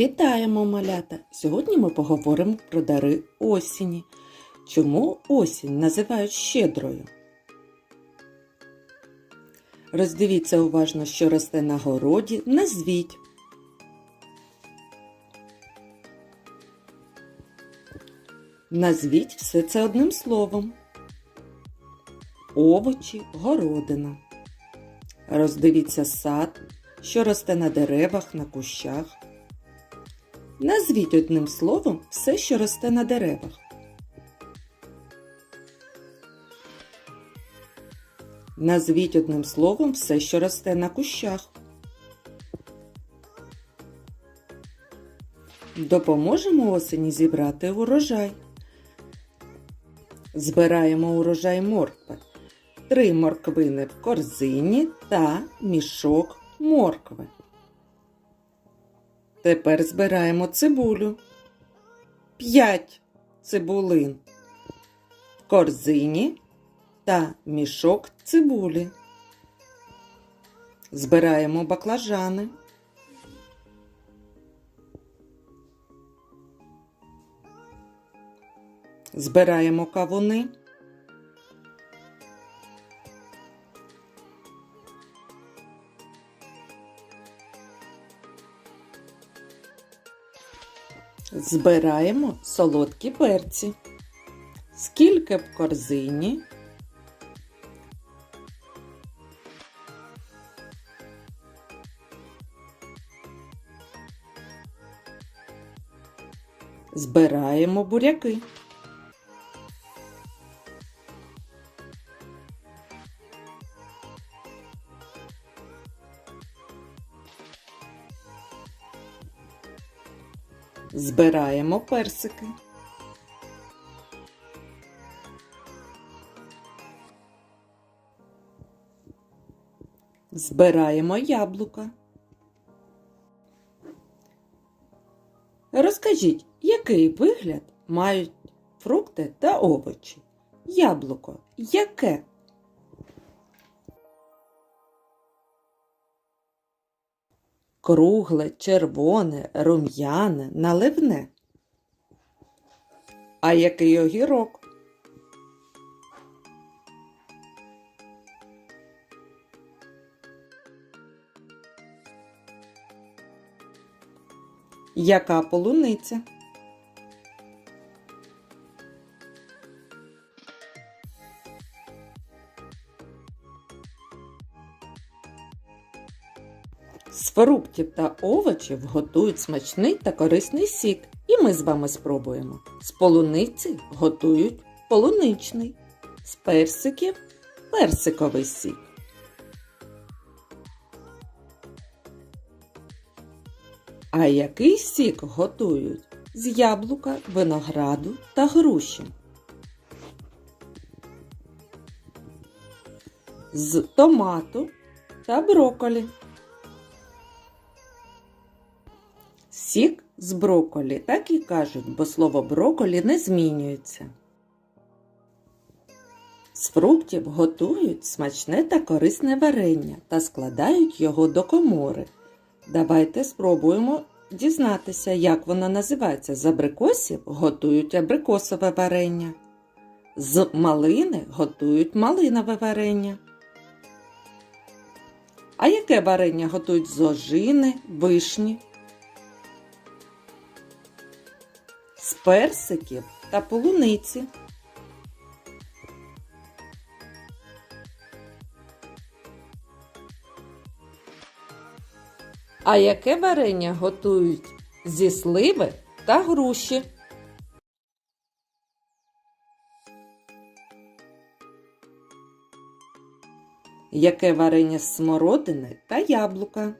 Вітаємо малята! Сьогодні ми поговоримо про дари осені. Чому осінь називають щедрою? Роздивіться уважно, що росте на городі, назвіть. Назвіть все це одним словом. Овочі, городина. Роздивіться сад, що росте на деревах, на кущах. Назвіть одним словом все, що росте на деревах. Назвіть одним словом все, що росте на кущах. Допоможемо осені зібрати урожай. Збираємо урожай моркви. Три морквини в корзині та мішок моркви. Тепер збираємо цибулю. П'ять цибулин в корзині та мішок цибулі. Збираємо баклажани. Збираємо кавуни. Збираємо солодкі перці. Скільки в корзині? Збираємо буряки. Збираємо персики. Збираємо яблука. Розкажіть, який вигляд мають фрукти та овочі? Яблуко яке? Кругле, червоне, рум'яне, наливне. А який огірок? Яка полуниця? З фруктів та овочів готують смачний та корисний сік, і ми з вами спробуємо. З полуниці готують полуничний, з персиків персиковий сік. А який сік готують з яблука, винограду та груші? З томату та броколі. Сік з броколі, так і кажуть, бо слово броколі не змінюється. З фруктів готують смачне та корисне варення та складають його до комори. Давайте спробуємо дізнатися, як воно називається. З абрикосів готують абрикосове варення. З малини готують малинове варення. А яке варення готують з ожини, вишні? Персиків та полуниці. А яке варення готують зі сливи та груші? Яке варення з смородини та яблука?